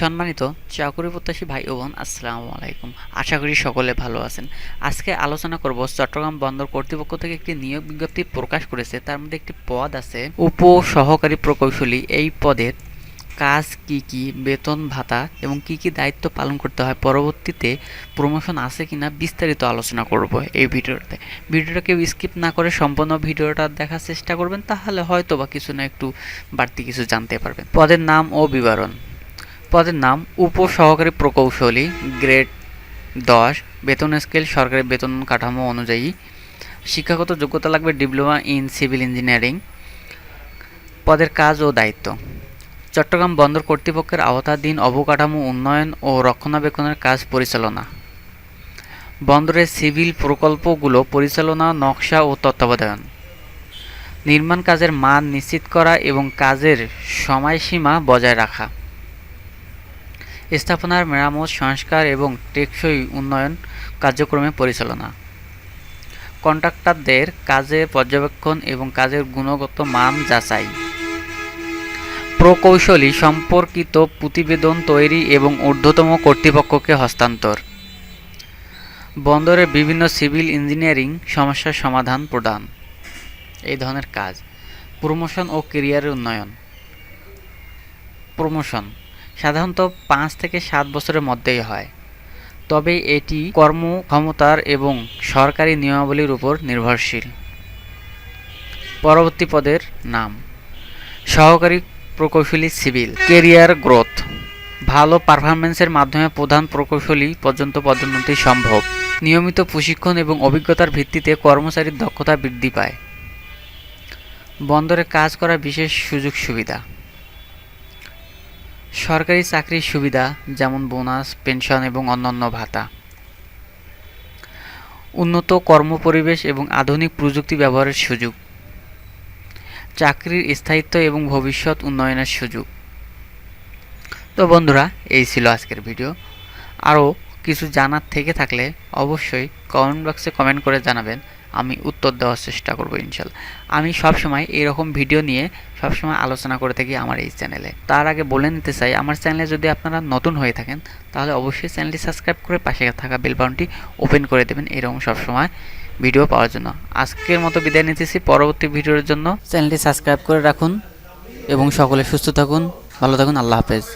সম্মানিত চাকরি প্রত্যাশী ভাই ও বোন, আসসালামু আলাইকুম। আশা করি সকলে ভালো আছেন। আজকে আলোচনা করব চট্টগ্রাম বন্দর কর্তৃপক্ষ থেকে একটি নিয়োগ বিজ্ঞপ্তি প্রকাশ করেছে। তার মধ্যে একটি পদ আছে উপ সহকারী প্রকৌশলী। এই পদের কাজ কি কি, বেতন, ভাতা এবং কি কি দায়িত্ব পালন করতে হয়, পরবর্তীতে প্রমোশন আছে কিনা বিস্তারিত আলোচনা করব এই ভিডিওতে। ভিডিওটা কেউ স্কিপ না করে সম্পূর্ণ ভিডিওটা দেখার চেষ্টা করবেন, তাহলে হয়তো বা কিছু না একটু বাড়তি কিছু জানতে পারবেন। পদের নাম ও বিবরণ। পদের নাম উপ সহকারী প্রকৌশলী গ্রেড দশ। বেতন স্কেল, সরকারি বেতন কাঠামো অনুযায়ী শিক্ষাগত যোগ্যতা লাগবে ডিপ্লোমা ইন সিভিল ইঞ্জিনিয়ারিং। পদের কাজ ও দায়িত্ব। চট্টগ্রাম বন্দর কর্তৃপক্ষের আওতাধীন অবকাঠামো উন্নয়ন ও রক্ষণাবেক্ষণের কাজ পরিচালনা। বন্দরের সিভিল প্রকল্পগুলো পরিচালনা, নকশা ও তত্ত্বাবধান। নির্মাণ কাজের মান নিশ্চিত করা এবং কাজের সময়সীমা বজায় রাখা। স্থাপনার মেরামত, সংস্কার এবং টেকসই উন্নয়ন কার্যক্রমে পরিচালনা। কন্ট্রাক্টরদের কাজের পর্যবেক্ষণ এবং কাজের গুণগত মান যাচাই। প্রকৌশলী সম্পর্কিত প্রতিবেদন তৈরি এবং ঊর্ধ্বতম কর্তৃপক্ষকে হস্তান্তর। বন্দরের বিভিন্ন সিভিল ইঞ্জিনিয়ারিং সমস্যার সমাধান প্রদান। এই ধরনের কাজ। প্রমোশন ও কেরিয়ারের উন্নয়ন। প্রমোশন। সাধারণত পাঁচ থেকে সাত বছরের মধ্যেই হয়। তবে এটি কর্মক্ষমতার এবং সরকারি নিয়মাবলীর উপর নির্ভরশীল। পরবর্তী পদের নাম, সহকারী প্রকৌশলী সিভিল, কেরিয়ার গ্রোথ। ভালো পারফরমেন্সের মাধ্যমে প্রধান প্রকৌশলী পর্যন্ত পদোন্নতি সম্ভব। নিয়মিত প্রশিক্ষণ এবং অভিজ্ঞতার ভিত্তিতে কর্মচারীর দক্ষতা বৃদ্ধি পায়। বন্দরে কাজ করার বিশেষ সুযোগ সুবিধা সরকারি চাকরির সুবিধা যেমন বোনাস, পেনশন এবং অন্যান্য ভাতা। উন্নত কর্মপরিবেশ এবং আধুনিক প্রযুক্তি ব্যবহারের সুযোগ। চাকরির স্থায়িত্ব এবং ভবিষ্যৎ উন্নয়নের সুযোগ। তো বন্ধুরা, এই ছিল আজকের ভিডিও। আরও কিছু জানার থেকে থাকলে অবশ্যই কমেন্ট বক্সে কমেন্ট করে জানাবেন। আমি উত্তর দেওয়ার চেষ্টা করব ইনশাল্লাহ। আমি সবসময় এরকম ভিডিও নিয়ে সবসময় আলোচনা করে থাকি আমার এই চ্যানেলে। তার আগে বলে নিতে চাই, আমার চ্যানেলে যদি আপনারা নতুন হয়ে থাকেন, তাহলে অবশ্যই চ্যানেলটি সাবস্ক্রাইব করে পাশে থাকা বেল বাটনটি ওপেন করে দেবেন। এরকম সবসময় ভিডিও পাওয়ার জন্য। আজকের মতো বিদায় নিতেছি পরবর্তী ভিডিওর জন্য চ্যানেলটি সাবস্ক্রাইব করে রাখুন এবং সকলে সুস্থ থাকুন, ভালো থাকুন, আল্লাহ হাফেজ।